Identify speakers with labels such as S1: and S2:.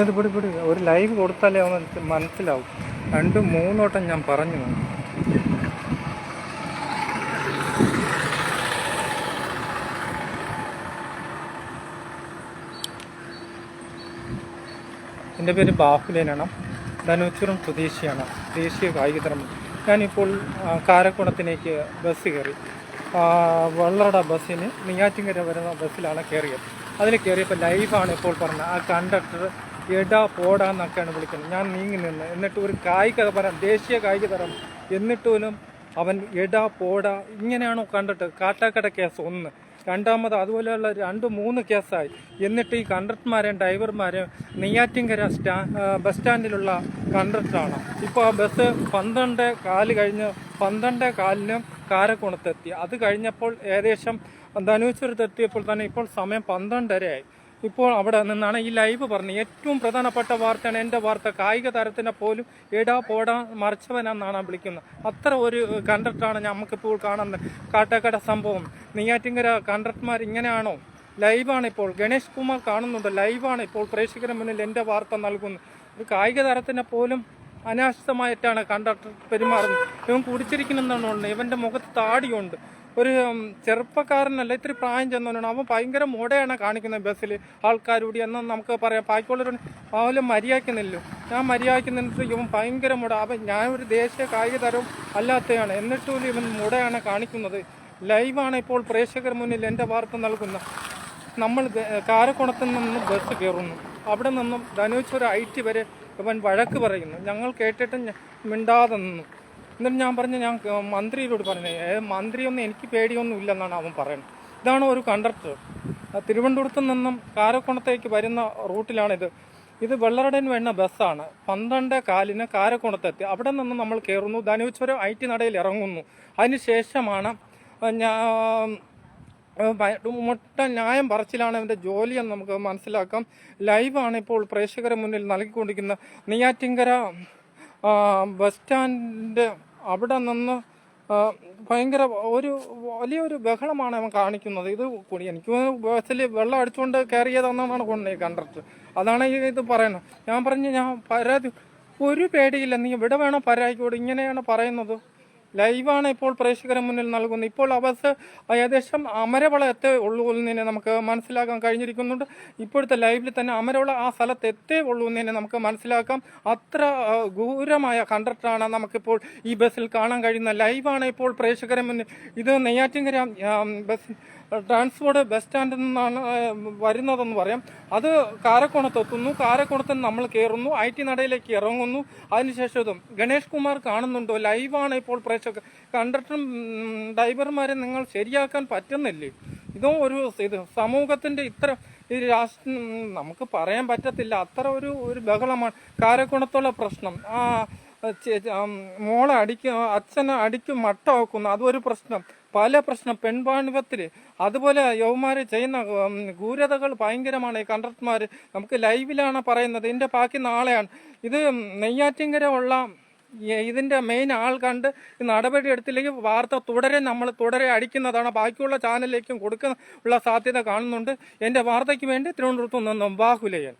S1: ഇത് പിടി പിടി. ഒരു ലൈവ് കൊടുത്താലേ അവന് മനസ്സിലാവും. രണ്ടും മൂന്നോട്ടം ഞാൻ പറഞ്ഞു എന്റെ പേര് ബാഹുലേനാണ്. ധനുച്ചുറും സ്വദേശിയാണ് ദേശീയ കായികതരം. ഞാനിപ്പോൾ കാരക്കുണത്തിലേക്ക് ബസ് കയറി. വെള്ളറട ബസ്സിന് നെയ്യാറ്റിങ്കര വരുന്ന ബസ്സിലാണ് കയറിയത്. അതിൽ കയറിയപ്പോൾ ലൈവാണ് ഇപ്പോൾ പറഞ്ഞത് ആ കണ്ടക്ടർ എടാ പോടാ എന്നൊക്കെയാണ് വിളിക്കുന്നത്. ഞാൻ നീങ്ങി നിന്ന്. എന്നിട്ട് ഒരു കായിക തരം ദേശീയ കായിക തരം എന്നിട്ട് പോലും അവൻ എടാ പോടാ ഇങ്ങനെയാണോ കണ്ടിട്ട് കാട്ടാക്കട കേസ് ഒന്ന്. രണ്ടാമത് അതുപോലെയുള്ള രണ്ട് മൂന്ന് കേസായി. എന്നിട്ട് ഈ കണ്ടക്ടർമാരെയും ഡ്രൈവർമാരെയും നെയ്യാറ്റിങ്കര സ്റ്റാ ബസ് സ്റ്റാൻഡിലുള്ള കണ്ടക്ടറാണ്. ഇപ്പോൾ ആ ബസ് പന്ത്രണ്ട് കാൽ കഴിഞ്ഞ് പന്ത്രണ്ട് കാലിന് കാരക്കുണത്തെത്തി അത് കഴിഞ്ഞപ്പോൾ ഏകദേശം ധനുശ്വരത്തെത്തിയപ്പോൾ തന്നെ ഇപ്പോൾ സമയം പന്ത്രണ്ടരയായി. ഇപ്പോൾ അവിടെ നിന്നാണ് ഈ ലൈവ് പറഞ്ഞത്. ഏറ്റവും പ്രധാനപ്പെട്ട വാർത്തയാണ് എന്റെ വാർത്ത. കായിക താരത്തിനെ പോലും എടാ പോടാ മറിച്ചവനെന്നാണ് വിളിക്കുന്നത്. അത്ര ഒരു കണ്ടക്ടറാണ് നമുക്കിപ്പോൾ കാണുന്നത്. കാട്ടക്കട സംഭവം. നെയ്യാറ്റിങ്കര കണ്ടക്ടർമാർ ഇങ്ങനെയാണോ? ലൈവാണ് ഇപ്പോൾ. ഗണേഷ് കുമാർ കാണുന്നുണ്ട്. ലൈവാണ് ഇപ്പോൾ പ്രേക്ഷകരുടെ മുന്നിൽ എന്റെ വാർത്ത നൽകുന്നത്. ഒരു കായിക താരത്തിനെ പോലും അനാശിതമായിട്ടാണ് കണ്ടക്ടർ പെരുമാറുന്നത്. ഇവൻ കുടിച്ചിരിക്കുന്നതാണ് ഇവന്റെ മുഖത്ത് താടിയുണ്ട്. ഒരു ചെറുപ്പക്കാരനല്ല ഇത്തിരി പ്രായം ചെന്നവനാണ്. അവൻ ഭയങ്കര മുടയാണ് കാണിക്കുന്നത് ബസ്സിൽ. ആൾക്കാരൂടി എന്ന് നമുക്ക് പറയാം. ബാക്കിയുള്ളവർ അവന് മര്യാദക്കുന്നില്ല ഞാൻ മര്യാദക്കുന്നിട്ട് ഇവൻ ഭയങ്കര മുട. അവൻ ഞാൻ ഒരു ദേശീയ കായിക തരവും അല്ലാത്തതാണ് എന്നിട്ടും ഇവൻ മുടയാണ് കാണിക്കുന്നത്. ലൈവാണ് ഇപ്പോൾ പ്രേക്ഷകർ മുന്നിൽ എന്റെ വാർത്ത നൽകുന്ന. നമ്മൾ കാരക്കുണത്ത് നിന്ന് ബസ് കയറുന്നു. അവിടെ നിന്നും ധനുച്ചൊരു ഐ ടി വരെ ഇവൻ വഴക്ക് പറയുന്നു. ഞങ്ങൾ കേട്ടിട്ട് മിണ്ടാതെ നിന്നു. എന്നിട്ട് ഞാൻ പറഞ്ഞ ഞാൻ മന്ത്രിയോട് പറഞ്ഞു മന്ത്രിയൊന്നും എനിക്ക് പേടിയൊന്നും ഇല്ലെന്നാണ് അവൻ പറയുന്നത്. ഇതാണ് ഒരു കണ്ടക്ടർ. തിരുവനന്തപുരത്ത് നിന്നും കാരക്കുണത്തേക്ക് വരുന്ന റൂട്ടിലാണിത്. ഇത് വെള്ളറടൻ വേണ്ട ബസ്സാണ്. പന്ത്രണ്ട് കാലിന് കാരക്കുണത്തെത്തി. അവിടെ നിന്ന് നമ്മൾ കയറുന്നു ധനുശ്വരം ഐ ടി നടയിൽ ഇറങ്ങുന്നു. അതിനുശേഷമാണ് ഞാൻ മുട്ട ന്യായം പറച്ചിലാണ് അവന്റെ ജോലിയെന്ന് നമുക്ക് മനസ്സിലാക്കാം. ലൈവാണ് ഇപ്പോൾ പ്രേക്ഷകരെ മുന്നിൽ നൽകിക്കൊണ്ടിരിക്കുന്ന നെയ്യാറ്റിങ്കര ബസ് സ്റ്റാൻഡ് അവിടെ നിന്ന് ഭയങ്കര ഒരു വലിയൊരു ബഹളമാണ് അവൻ കാണിക്കുന്നത്. ഇത് കൂടി എനിക്ക് ബസ്സിൽ വെള്ളം അടിച്ചുകൊണ്ട് കയറിയതെന്നാണ് കൊണ്ട് കണ്ടിട്ട് അതാണ് ഈ ഇത് പറയുന്നത്. ഞാൻ പറഞ്ഞു ഞാൻ പരാതി ഒരു പേടിയില്ല. നീ ഇവിടെ വേണം പരാതിക്കോട്. ഇങ്ങനെയാണ് പറയുന്നത്. ലൈവാണ് ഇപ്പോൾ പ്രേക്ഷകരെ മുന്നിൽ നൽകുന്നത്. ഇപ്പോൾ അവസ്ഥ ഏകദേശം അമരവള എത്തേ ഉള്ളൂ എന്നതിനെ നമുക്ക് മനസ്സിലാക്കാൻ കഴിഞ്ഞിരിക്കുന്നുണ്ട്. ഇപ്പോഴത്തെ ലൈവിൽ തന്നെ അമരവള ആ സ്ഥലത്ത് എത്തേ ഉള്ളൂ എന്നതിനെ നമുക്ക് മനസ്സിലാക്കാം. അത്ര ഗൂരമായ കണ്ടക്ടറാണ് നമുക്കിപ്പോൾ ഈ ബസ്സിൽ കാണാൻ കഴിയുന്ന ലൈവാണ് ഇപ്പോൾ പ്രേക്ഷകരെ മുന്നിൽ. ഇത് നെയ്യാറ്റിങ്കര ബസ് ട്രാൻസ്പോർട്ട് ബസ് സ്റ്റാൻഡിൽ നിന്നാണ് വരുന്നതെന്ന് പറയാം. അത് കാരക്കോണത്ത് എത്തുന്നു. കാരക്കോണത്ത് നമ്മൾ കയറുന്നു. ഐ ടി നടയിലേക്ക് ഇറങ്ങുന്നു. അതിനുശേഷം ഇതും ഗണേഷ് കുമാർ കാണുന്നുണ്ടോ? ലൈവാണ് ഇപ്പോൾ പ്രേക്ഷകർ കണ്ടക്ടറും ഡ്രൈവർമാരെ നിങ്ങൾ ശരിയാക്കാൻ പറ്റുന്നില്ലേ? ഇതും ഒരു ഇത് സമൂഹത്തിന്റെ ഇത്ര ഈ രാഷ്ട്ര നമുക്ക് പറയാൻ പറ്റത്തില്ല. അത്ര ഒരു ഒരു ബഹളമാണ്. കാരക്കുണത്തുള്ള പ്രശ്നം. ആ മോളെ അടിക്കും അച്ഛനെ അടിക്കും മട്ട വെക്കുന്നു അതൊരു പ്രശ്നം. പല പ്രശ്നം പെൺപാണിപത്തിൽ അതുപോലെ യൗമാര് ചെയ്യുന്ന ഗൂരതകൾ ഭയങ്കരമാണ്. ഈ കണ്ടക്ടർമാർ നമുക്ക് ലൈവിലാണ് പറയുന്നത്. ഇതിന്റെ ബാക്കി നാളെയാണ്. ഇത് നെയ്യാറ്റിങ്കര ഉള്ള ഇതിന്റെ മെയിൻ ആൾ കണ്ട് നടപടി എടുത്തില്ലെങ്കിൽ വാർത്ത തുടരെ നമ്മൾ തുടരെ അടിക്കുന്നതാണ്. ബാക്കിയുള്ള ചാനലിലേക്കും കൊടുക്കുന്ന ഉള്ള സാധ്യത കാണുന്നുണ്ട്. എന്റെ വാർത്തയ്ക്ക് വേണ്ടി തിരുവനന്തപുരത്തു നിന്നും ബാഹുലയൻ.